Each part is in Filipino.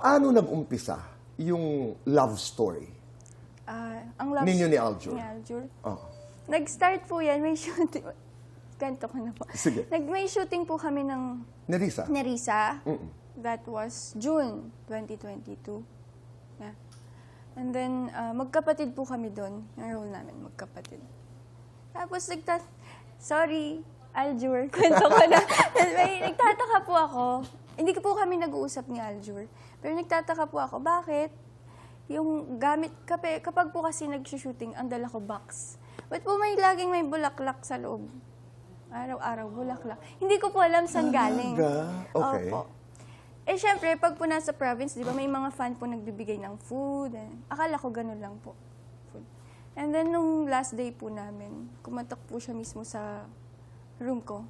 Ano nag-umpisa yung love story Ah, ang love ninyo ni Aljur? ni Aljur. Oh. Nag-start po yan, may shooting. Ganto ko na po. Sige. Nag, may shooting po kami ng Nerissa? Nerissa. That was June 2022. Yeah. And then, ah, magkapatid po kami doon. Yung role namin, magkapatid. Tapos, nagtat... Sorry, Aljur. Kwento ko na. May, nagtataka po ako. Hindi ko po kami nag-uusap ni Aljur. Pero nagtataka po ako, bakit? Yung gamit, kapag, kapag po kasi nag-shooting, ang dala ko box. Ba't po may laging may bulaklak sa loob? Araw-araw, bulaklak. Hindi ko po alam saan galing. Talaga? Okay. Opo. Eh, syempre, pag po nasa province, di ba, may mga fan po nagbibigay ng food. Eh. Akala ko ganun lang po. Food. And then, nung last day po namin, kumatok po siya mismo sa room ko.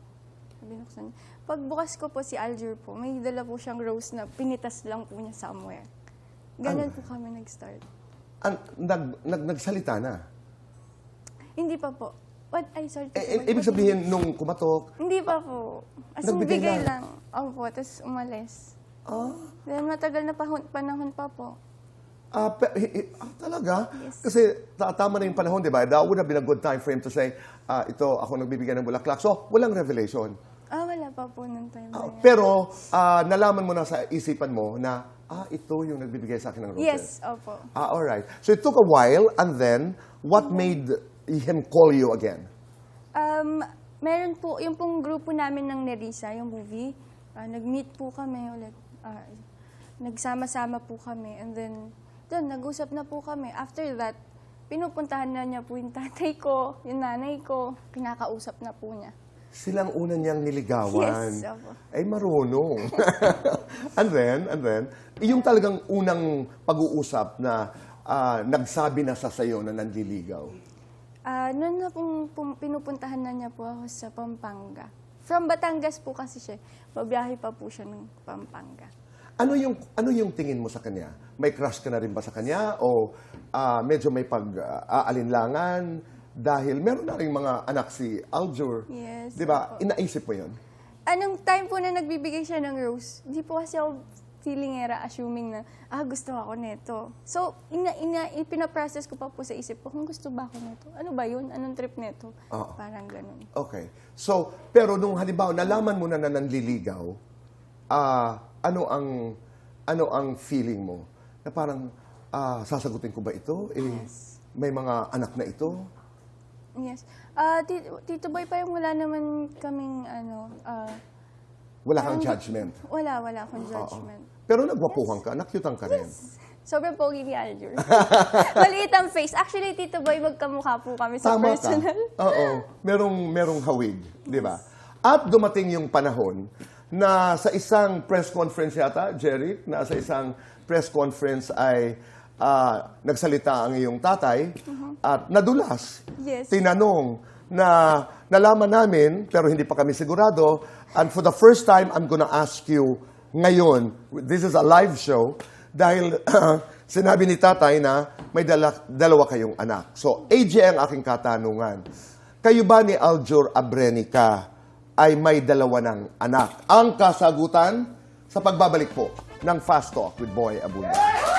Binuksan. Pagbukas ko po si Aljur po, may dala po siyang rose na pinitas lang po niya somewhere. Ganun po kami nag-start. An- nag, nag, nagsalita na. Hindi pa po. What? Ay, sorry. Eh, eh, ibig sabihin, nung kumatok, Hindi pa po. As in, Nagbigay bigay lang? lang. Opo, tapos umalis. ah, Then matagal na pahon, panahon pa po. ah, pe- eh, eh, ah, talaga? Yes. Kasi ta- tama na yung panahon, di ba? That would have been a good time for him to say, ah, ito, ako nagbibigay ng bulaklak. So, walang revelation. Wala pa po nung time na Ah, yan. pero, ah, nalaman mo na sa isipan mo na, ah, ito yung nagbibigay sa akin ng roses. Yes, opo. Ah, all right. So, it took a while, and then, what made him call you again? Um, meron po, yung pong grupo namin ng Nerissa, yung movie, ah, nag-meet po kami ulit. ah, nagsama-sama po kami. And then, doon, nag-usap na po kami. After that, pinupuntahan na niya po yung tatay ko, yung nanay ko. Kinakausap na po niya. Silang una niyang niligawan. Yes, opo. Ay, marunong. and then, and then, yung talagang unang pag-uusap na ah, nagsabi na sa sayo na nanliligaw. Ah, noon na pong, pum- pinupuntahan na niya po ako sa Pampanga. From Batangas po kasi siya. Babiyahe pa po siya ng Pampanga. Ano yung ano yung tingin mo sa kanya? May crush ka na rin ba sa kanya o ah, medyo may pag-aalinlangan dahil meron na rin mga anak si Aljur. Yes, 'Di ba? Inaisip mo 'yon? Anong time po na nagbibigay siya ng rose, hindi po kasi ako feeling era, assuming na, ah, gusto ako nito. So, ina, ina, ipinaprocess ko pa po sa isip ko, kung gusto ba ako nito? Ano ba yun? Anong trip nito? Oo. Parang ganun. Okay. So, pero nung halimbawa nalaman mo na na nanliligaw, ah, ano ang ano ang feeling mo? Na parang ah, sasagutin ko ba ito? Eh, may mga anak na ito? Yes. Ah, Tito, Tito Boy, parang wala naman kaming, ano, ah, Wala kang judgment. wala, wala akong judgment. Pero nagwapuhan ka, nakyutan ka rin. Sobrang pogi ni Aljur. Maliit ang face. Actually, Tito Boy, magkamukha po kami sa Tama ka. personal. Oo. Merong, merong hawig, di ba? At dumating yung panahon na sa isang press conference yata, Jerry, na sa isang press conference ay ah, nagsalita ang iyong tatay at nadulas. Yes. Tinanong na nalaman namin, pero hindi pa kami sigurado, and for the first time, I'm gonna ask you ngayon, this is a live show, dahil sinabi ni tatay na may dala- dalawa kayong anak. So, AJ ang aking katanungan. Kayo ba ni Aljur Abrenica ay may dalawa ng anak? Ang kasagutan sa pagbabalik po ng Fast Talk with Boy Abunda.